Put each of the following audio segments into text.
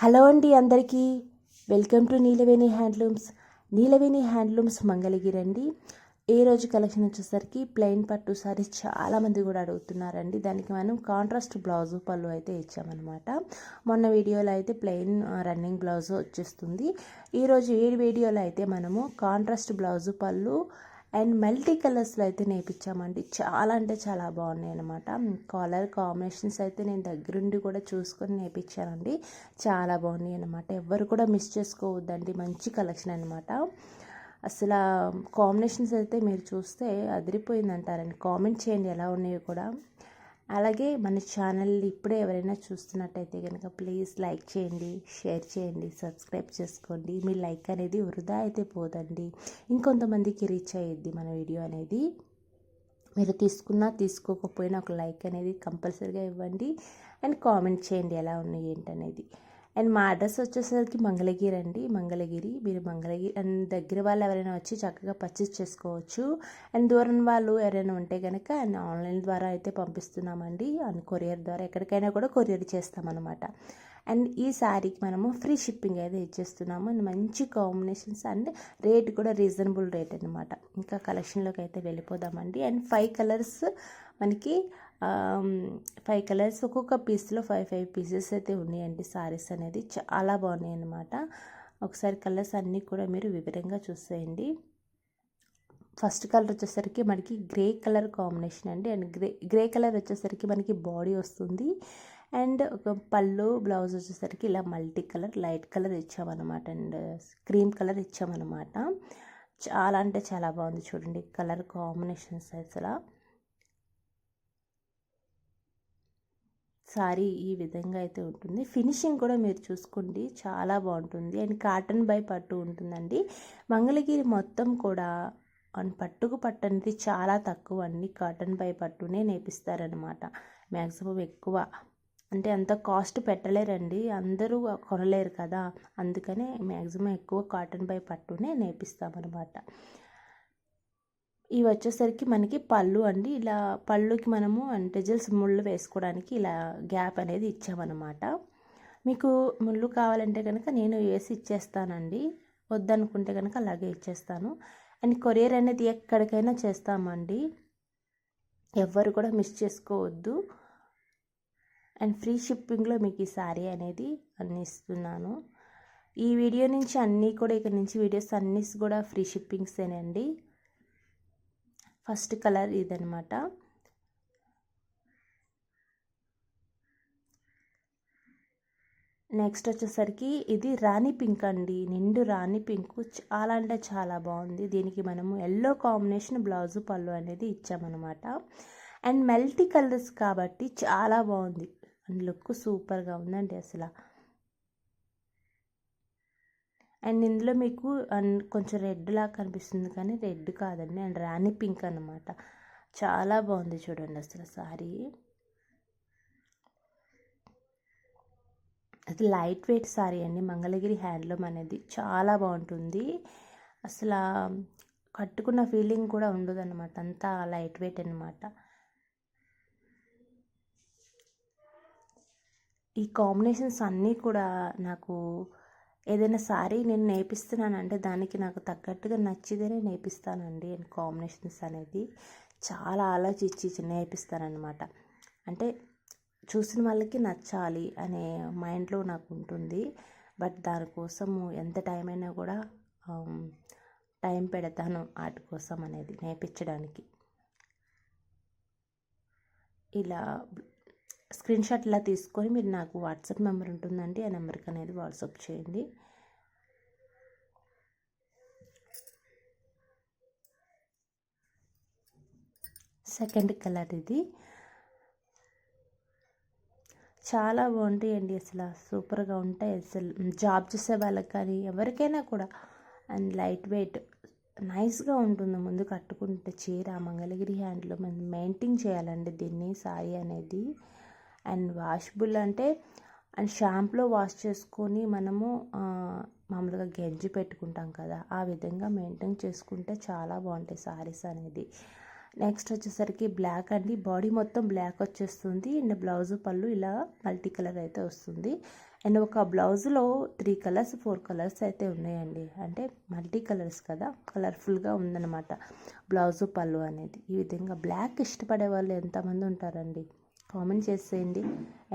Hello అండి అందరికీ. Welcome to Neelaveni Handlooms. Neelaveni Handlooms Mangalagiri అండి ఏ రోజు కలెక్షన్ వచ్చేసరికి ప్లెయిన్ పట్టు సారీస్ చాలామంది కూడా అడుగుతున్నారండి. దానికి మనం కాంట్రాస్ట్ బ్లౌజ్ పళ్ళు అయితే ఇచ్చామన్నమాట. మొన్న వీడియోలో అయితే ప్లెయిన్ రన్నింగ్ బ్లౌజ్ వచ్చేస్తుంది. ఈరోజు ఏ వీడియోలో అయితే మనము కాంట్రాస్ట్ బ్లౌజ్ పళ్ళు అండ్ మల్టీ కలర్స్లో అయితే నేర్పించామండి. చాలా అంటే చాలా బాగున్నాయి అనమాట కలర్ కాంబినేషన్స్ అయితే నేను దగ్గరుండి కూడా చూసుకొని నేర్పించానండి. చాలా బాగున్నాయి అనమాట ఎవరు కూడా మిస్ చేసుకోవద్దండి. మంచి కలెక్షన్ అనమాట అసలు కాంబినేషన్స్ అయితే మీరు చూస్తే అదిరిపోయింది అంటారండి కామెంట్ చేయండి ఎలా ఉన్నాయో కూడా. అలాగే మన ఛానల్ ఇప్పుడే ఎవరైనా చూస్తున్నట్టయితే కనుక ప్లీజ్ లైక్ చేయండి షేర్ చేయండి సబ్స్క్రైబ్ చేసుకోండి. మీ లైక్ అనేది వృధా అయితే పోదండి. ఇంకొంతమందికి రీచ్ అయ్యిద్ది మన వీడియో అనేది. మీరు తీసుకున్నా తీసుకోకపోయినా ఒక లైక్ అనేది కంపల్సరీగా ఇవ్వండి. అండ్ కామెంట్ చేయండి ఎలా ఉన్నాయి ఏంటనేది. అండ్ మా అడ్రస్ వచ్చేసరికి మంగళగిరి అండి. మంగళగిరి మీరు మంగళగిరి అండ్ దగ్గర వాళ్ళు ఎవరైనా వచ్చి చక్కగా పర్చేస్ చేసుకోవచ్చు. అండ్ దూరం వాళ్ళు ఎవరైనా ఉంటే కనుక అండ్ ఆన్లైన్ ద్వారా అయితే పంపిస్తున్నామండి. అండ్ కొరియర్ ద్వారా ఎక్కడికైనా కూడా కొరియర్ చేస్తామన్నమాట. అండ్ ఈ శారీకి మనము ఫ్రీ షిప్పింగ్ అయితే ఇచ్చేస్తున్నాము. అండ్ మంచి కాంబినేషన్స్ అండ్ రేట్ కూడా రీజనబుల్ రేట్ అనమాట ఇంకా కలెక్షన్లోకి అయితే వెళ్ళిపోదామండి. అండ్ ఫైవ్ కలర్స్ మనకి ఫైవ్ కలర్స్ ఒక్కొక్క పీస్లో ఫైవ్ ఫైవ్ పీసెస్ అయితే ఉన్నాయండి. సారీస్ అనేది చాలా బాగున్నాయి అన్నమాట ఒకసారి కలర్స్ అన్నీ కూడా మీరు వివరంగా చూసేయండి. ఫస్ట్ కలర్ వచ్చేసరికి మనకి గ్రే కలర్ కాంబినేషన్ అండి. అండ్ గ్రే గ్రే కలర్ వచ్చేసరికి మనకి బాడీ వస్తుంది. అండ్ ఒక పళ్ళు బ్లౌజ్ వచ్చేసరికి ఇలా మల్టీ కలర్ లైట్ కలర్ ఇచ్చామన్నమాట. అండ్ క్రీమ్ కలర్ ఇచ్చామన్నమాట. చాలా అంటే చాలా బాగుంది చూడండి. కలర్ కాంబినేషన్స్ అసలు. సారీ ఈ విధంగా అయితే ఉంటుంది. ఫినిషింగ్ కూడా మీరు చూసుకోండి. చాలా బాగుంటుంది. అండ్ కాటన్ బై పట్టు ఉంటుందండి. మంగళగిరి మొత్తం కూడా అండ్ పట్టుకు పట్టు అనేది చాలా తక్కువ అండి. కాటన్ బై పట్టునే నేపిస్తారనమాట మ్యాక్సిమం ఎక్కువ. అంటే అంత కాస్ట్ పెట్టలేరండి. అందరూ కొనలేరు కదా. అందుకనే మ్యాక్సిమం ఎక్కువ కాటన్ బై పట్టునే నేపిస్తామన్నమాట. ఇవి వచ్చేసరికి మనకి పళ్ళు అండి. ఇలా పళ్ళుకి మనము అంటెజల్స్ ముళ్ళు వేసుకోవడానికి ఇలా గ్యాప్ అనేది ఇచ్చామన్నమాట. మీకు ముళ్ళు కావాలంటే కనుక నేను వేసి ఇచ్చేస్తానండి. వద్దనుకుంటే కనుక అలాగే ఇచ్చేస్తాను. అండ్ కొరియర్ అనేది ఎక్కడికైనా చేస్తామండి. ఎవ్వరు కూడా మిస్ చేసుకోవద్దు. అండ్ ఫ్రీ షిప్పింగ్లో మీకు ఈ శారీ అనేది అందిస్తున్నాను ఈ వీడియో నుంచి అన్నీ కూడా ఇక్కడ నుంచి వీడియోస్ అన్నీ కూడా ఫ్రీ షిప్పింగ్సేనండి. ఫస్ట్ కలర్ ఇదనమాట నెక్స్ట్ వచ్చేసరికి ఇది రాణి పింక్ అండి. నిండు రాణి పింక్. చాలా అంటే చాలా బాగుంది. దీనికి మనము ఎల్లో కాంబినేషన్ బ్లౌజు పళ్ళు అనేది ఇచ్చామన్నమాట. అండ్ మల్టీ కలర్స్ కాబట్టి చాలా బాగుంది. అండ్ లుక్ సూపర్గా ఉందండి అసలు. అండ్ ఇందులో మీకు కొంచెం రెడ్ లాగా కనిపిస్తుంది కానీ రెడ్ కాదండి. అండ్ రాణి పింక్ అనమాట చాలా బాగుంది చూడండి అసలు సారీ. అది లైట్ వెయిట్ సారీ అండి. మంగళగిరి హ్యాండ్లూమ్ అనేది చాలా బాగుంటుంది. అసలు కట్టుకున్న ఫీలింగ్ కూడా ఉండదు అనమాట అంతా లైట్ వెయిట్ అనమాట ఈ కాంబినేషన్స్ అన్నీ కూడా నాకు ఏదైనా సారీ నేను నేర్పిస్తున్నానంటే దానికి నాకు తగ్గట్టుగా నచ్చితేనే నేర్పిస్తానండి. అండ్ కాంబినేషన్స్ అనేది చాలా ఆలోచించి నేర్పిస్తానన్నమాట. అంటే చూసిన వాళ్ళకి నచ్చాలి అనే మైండ్లో నాకు ఉంటుంది. బట్ దానికోసము ఎంత టైం అయినా కూడా టైం పెడతాను వాటి కోసం అనేది నేర్పించడానికి. ఇలా స్క్రీన్ షాట్ ఇలా తీసుకొని మీరు నాకు వాట్సాప్ నెంబర్ ఉంటుందండి ఆ నెంబర్కి అనేది వాట్సాప్ చేయండి. సెకండ్ కలర్ ఇది. చాలా బాగుంటాయండి అసలు సూపర్గా ఉంటాయి అసలు. జాబ్ చేసే వాళ్ళకి కానీ ఎవరికైనా కూడా. అండ్ లైట్ వెయిట్ నైస్గా ఉంటుంది ముందు కట్టుకుంటే చీర మంగళగిరి హ్యాండ్లో మనం మెయింటైన్ చేయాలండి దీన్ని సారీ అనేది. అండ్ వాషబుల్ అంటే అండ్ షాంపులో వాష్ చేసుకొని మనము మామూలుగా గెంజి పెట్టుకుంటాం కదా ఆ విధంగా మెయింటైన్ చేసుకుంటే చాలా బాగుంటాయి సారీస్ అనేది. నెక్స్ట్ వచ్చేసరికి బ్లాక్ అండి. బాడీ మొత్తం బ్లాక్ వచ్చేస్తుంది. అండ్ బ్లౌజ్ పళ్ళు ఇలా మల్టీ కలర్ అయితే వస్తుంది. అండ్ ఒక బ్లౌజ్లో త్రీ కలర్స్ ఫోర్ కలర్స్ అయితే ఉన్నాయండి. అంటే మల్టీ కలర్స్ కదా కలర్ఫుల్గా ఉందన్నమాట బ్లౌజు పళ్ళు అనేది. ఈ విధంగా బ్లాక్ ఇష్టపడే వాళ్ళు ఎంతమంది ఉంటారండి? కామెంట్ చేసేయండి.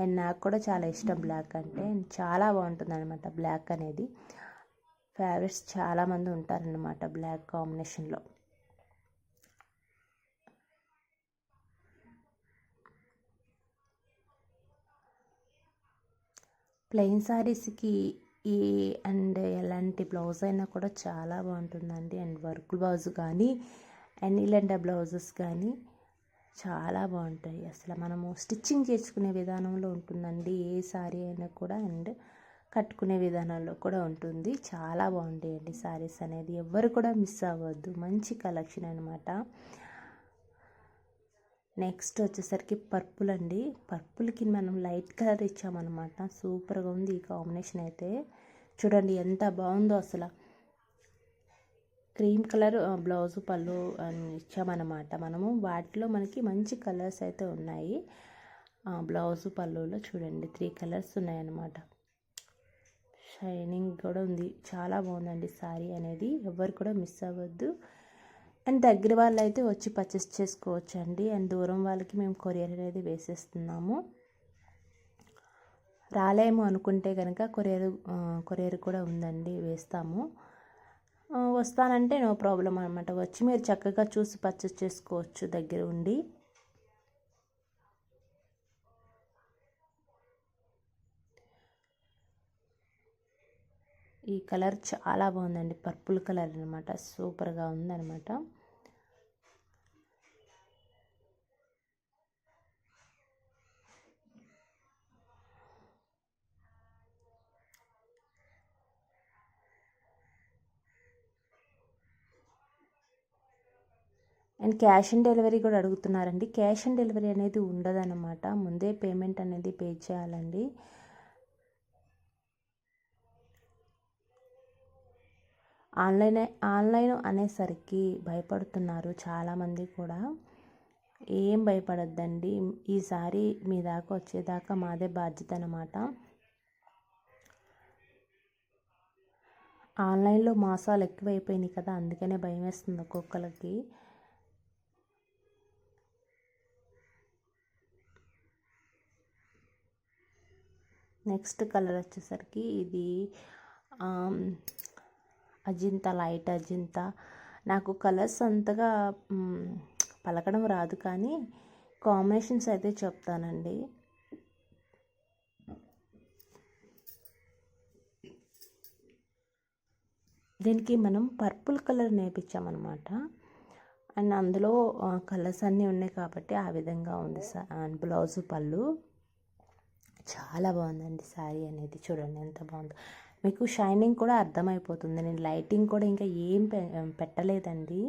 అండ్ నాకు కూడా చాలా ఇష్టం బ్లాక్ అంటే అండ్ చాలా బాగుంటుంది అనమాట బ్లాక్ అనేది. ఫేవరెట్స్ చాలామంది ఉంటారనమాట బ్లాక్ కాంబినేషన్లో ప్లెయిన్ శారీస్కి ఈ అండ్ ఎలాంటి బ్లౌజ్ అయినా కూడా చాలా బాగుంటుందండి. అండ్ వర్క్ బ్లౌజ్ కానీ అండ్ ఇలాంటి బ్లౌజెస్ కానీ చాలా బాగుంటాయి. అసలు మనము స్టిచ్చింగ్ చేసుకునే విధానంలో ఉంటుందండి. ఏ శారీ అయినా కూడా అండ్ కట్టుకునే విధానంలో కూడా ఉంటుంది. చాలా బాగుంటాయండి శారీస్ అనేది. ఎవరు కూడా మిస్ అవ్వద్దు. మంచి కలెక్షన్ అనమాట నెక్స్ట్ వచ్చేసరికి పర్పుల్ అండి. పర్పుల్కి మనం లైట్ కలర్ ఇచ్చామన్నమాట. సూపర్గా ఉంది ఈ కాంబినేషన్ అయితే. చూడండి ఎంత బాగుందో అసలు. క్రీమ్ కలర్ బ్లౌజ్ పళ్ళు ఇచ్చామన్నమాట మనము. వాటిలో మనకి మంచి కలర్స్ అయితే ఉన్నాయి. బ్లౌజ్ పళ్ళులో చూడండి త్రీ కలర్స్ ఉన్నాయన్నమాట. షైనింగ్ కూడా ఉంది. చాలా బాగుందండి శారీ అనేది. ఎవరు కూడా మిస్ అవ్వద్దు. అండ్ దగ్గర వాళ్ళు అయితే వచ్చి పర్చేస్ చేసుకోవచ్చు అండి అండ్ దూరం వాళ్ళకి మేము కొరియర్ అనేది వేసేస్తున్నాము. రాలేము అనుకుంటే కనుక కొరియర్ కొరియర్ కూడా ఉందండి వేస్తాము. వస్తానంటే నో ప్రాబ్లం అనమాట వచ్చి మీరు చక్కగా చూసి పర్చేస్ చేసుకోవచ్చు దగ్గర ఉండి. ఈ కలర్ చాలా బాగుందండి. పర్పుల్ కలర్ అనమాట సూపర్గా ఉందనమాట అండ్ క్యాష్ ఆన్ డెలివరీ కూడా అడుగుతున్నారండి. క్యాష్ ఆన్ డెలివరీ అనేది ఉండదన్నమాట. ముందే పేమెంట్ అనేది పే చేయాలండి. ఆన్లైన్ ఆన్లైన్ అనేసరికి భయపడుతున్నారు చాలామంది కూడా. ఏం భయపడద్దండి. ఈసారి మీ దాకా వచ్చేదాకా మాదే బాధ్యత అనమాట ఆన్లైన్లో మోసాలు ఎక్కువైపోయినాయి కదా అందుకనే భయం వేస్తుంది ఒక్కొక్కరికి నెక్స్ట్ కలర్ వచ్చేసరికి ఇది అజింత లైట్ అజింత. నాకు కలర్స్ అంతగా పలకడం రాదు కానీ కాంబినేషన్స్ అయితే చెప్తానండి. దీనికి మనం పర్పుల్ కలర్ నేర్పించామన్నమాట. అండ్ అందులో కలర్స్ అన్నీ ఉన్నాయి కాబట్టి ఆ విధంగా ఉంది బ్లౌజ్ పళ్ళు. చాలా బాగుందండి శారీ అనేది. చూడండి ఎంత బాగుందో. మీకు షైనింగ్ కూడా అర్థమైపోతుంది. నేను లైటింగ్ కూడా ఇంకా ఏం పెట్టలేదండి.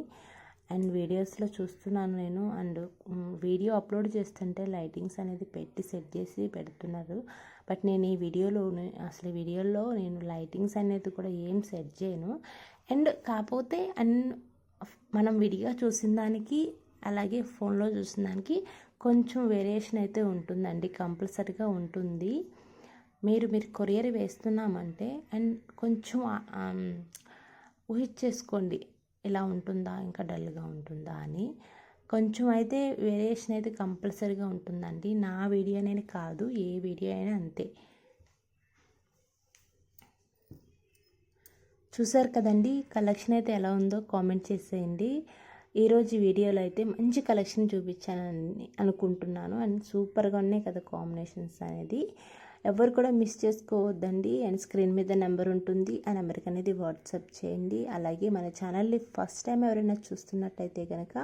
అండ్ వీడియోస్లో చూస్తున్నాను నేను. అండ్ వీడియో అప్లోడ్ చేస్తుంటే లైటింగ్స్ అనేది పెట్టి సెట్ చేసి పెడుతున్నారు. బట్ నేను ఈ వీడియోలో అసలు వీడియోలో నేను లైటింగ్స్ అనేది కూడా ఏం సెట్ చేయను. అండ్ కాకపోతే అండ్ మనం విడిగా చూసిన దానికి అలాగే ఫోన్లో చూసిన దానికి కొంచెం వేరియేషన్ అయితే ఉంటుందండి కంపల్సరీగా ఉంటుంది. మీరు మీరు కొరియర్ వేస్తున్నామంటే అండ్ కొంచెం ఊహించేసుకోండి ఇలా ఉంటుందా ఇంకా డల్గా ఉంటుందా అని. కొంచెం అయితే వేరియేషన్ అయితే కంపల్సరీగా ఉంటుందండి. నా వీడియో అనేది కాదు ఏ వీడియో అయినా అంతే. చూసారు కదండి కలెక్షన్ అయితే ఎలా ఉందో కామెంట్ చేసేయండి. ఈరోజు వీడియోలో అయితే మంచి కలెక్షన్ చూపించానని అనుకుంటున్నాను. అండ్ సూపర్గా ఉన్నాయి కదా కాంబినేషన్స్ అనేది. ఎవరు కూడా మిస్ చేసుకోవద్దండి. అండ్ స్క్రీన్ మీద నెంబర్ ఉంటుంది. ఆ నెంబర్కి అనేది వాట్సాప్ చేయండి. అలాగే మన ఛానల్ని ఫస్ట్ టైం ఎవరైనా చూస్తున్నట్టయితే కనుక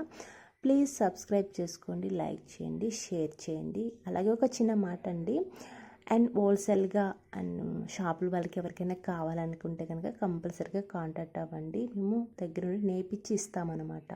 ప్లీజ్ సబ్స్క్రైబ్ చేసుకోండి లైక్ చేయండి షేర్ చేయండి. అలాగే ఒక చిన్న మాట అండి. అండ్ హోల్సేల్గా అండ్ షాపుల వాళ్ళకి ఎవరికైనా కావాలనుకుంటే కనుక కంపల్సరీగా కాంటాక్ట్ అవ్వండి. మేము దగ్గర నుండి నేర్పించి ఇస్తామన్నమాట.